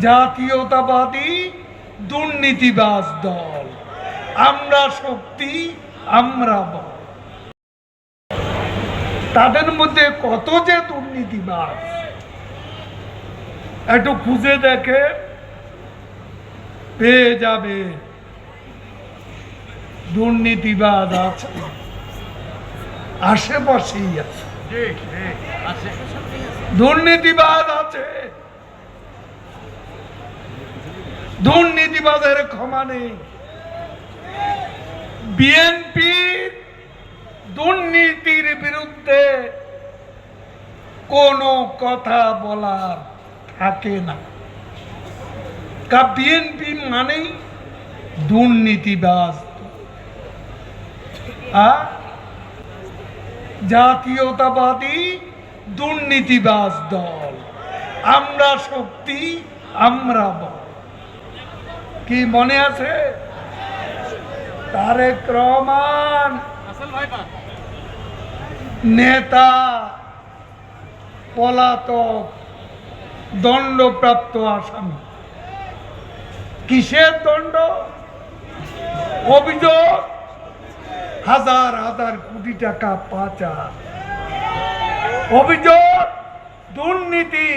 জাতীয়তাবাদী দুর্নীতিবাজ দল। আমরা শক্তি আমরা বল। তাদের মধ্যে কত যে দুর্নীতিবাজ একটু খুঁজে দেখে পেয়ে যাবে। দুর্নীতিবাদ আছে আশেপাশেই আছে। দুর্নীতিবাদ আছে দুর্নীতিবাদের ক্ষমা নেই। বিএনপির দুর্নীতির বিরুদ্ধে কোনো কথা বলার থাকে না। বিএনপি মানেই দুর্নীতিবাজ। জাতীয়তাবাদী দুর্নীতিবাজ দল। আমরা শক্তি, আমরা বল। কি মনে আছে? তারেক রহমান। নেতা, পলাতক, দণ্ডপ্রাপ্ত আসামি। কিসের দণ্ড? অভিযোগ, হাজার হাজার কোটি টাকা পাচার। অভিযোগ, দুর্নীতি।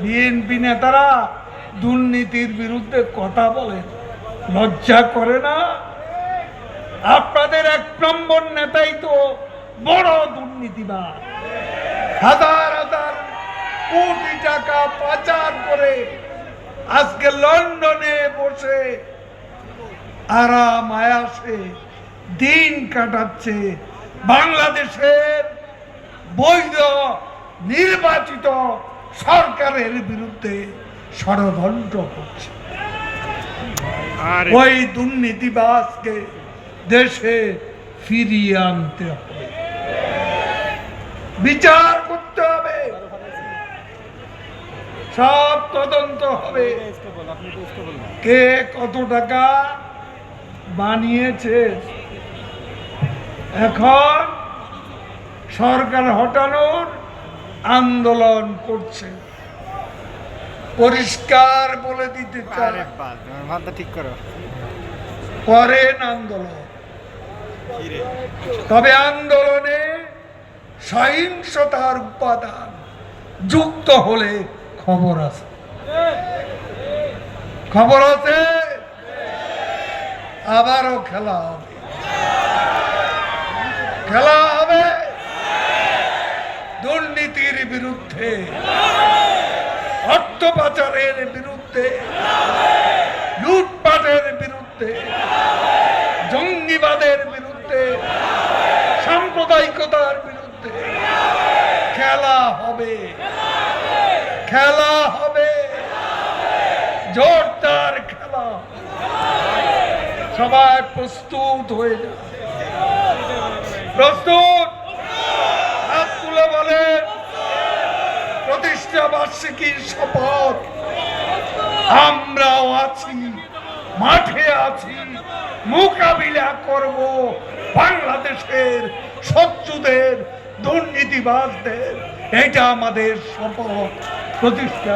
বিএনপি নেতারা দুর্নীতির বিরুদ্ধে কথা বলেন লজ্জা করে না? আপনাদের এক নম্বর নেতাই তো বড় দুর্নীতিবাদ হাজার হাজার কোটি টাকা পাচার করে আজকে লন্ডনে বসে আরাম আয়াসে দিন কাটাচ্ছে বাংলাদেশের বৈধ নির্বাচিত সরকারের বিরুদ্ধে। ষড়যন্ত্র করছে। ওই দুর্নীতিবাজকে দেশে ফিরিয়ে আনতে হবে। বিচার করতে হবে। সব তদন্ত হবে। কে কত টাকা বানিয়েছে? এখন সরকার হটানোর আন্দোলন করছে। পরিষ্কার বলে দিতে চায়। ঠিক করো। করেন আন্দোলন। তবে আন্দোলনে সহিংসতার উপাদান যুক্ত হলে খবর আছে। খবর আছে? আবারও খেলা হবে। খেলা হবে। দুর্নীতির বিরুদ্ধে। অর্থ পাচারের বিরুদ্ধে, লুটপাটের বিরুদ্ধে, জঙ্গিবাদের বিরুদ্ধে, সাম্প্রদায়িকতার বিরুদ্ধে খেলা হবে। খেলা হবে। জোরদার খেলা সবাই প্রস্তুত হয়ে যাবে। প্রস্তুত। বার্ষিকীর শপথ? আমরাও আছি, মাঠে আছি, মোকাবিলা করব বাংলাদেশের শত্রুদের, দুর্নীতিবাজদের। এটা আমাদের শপথ প্রতিষ্ঠা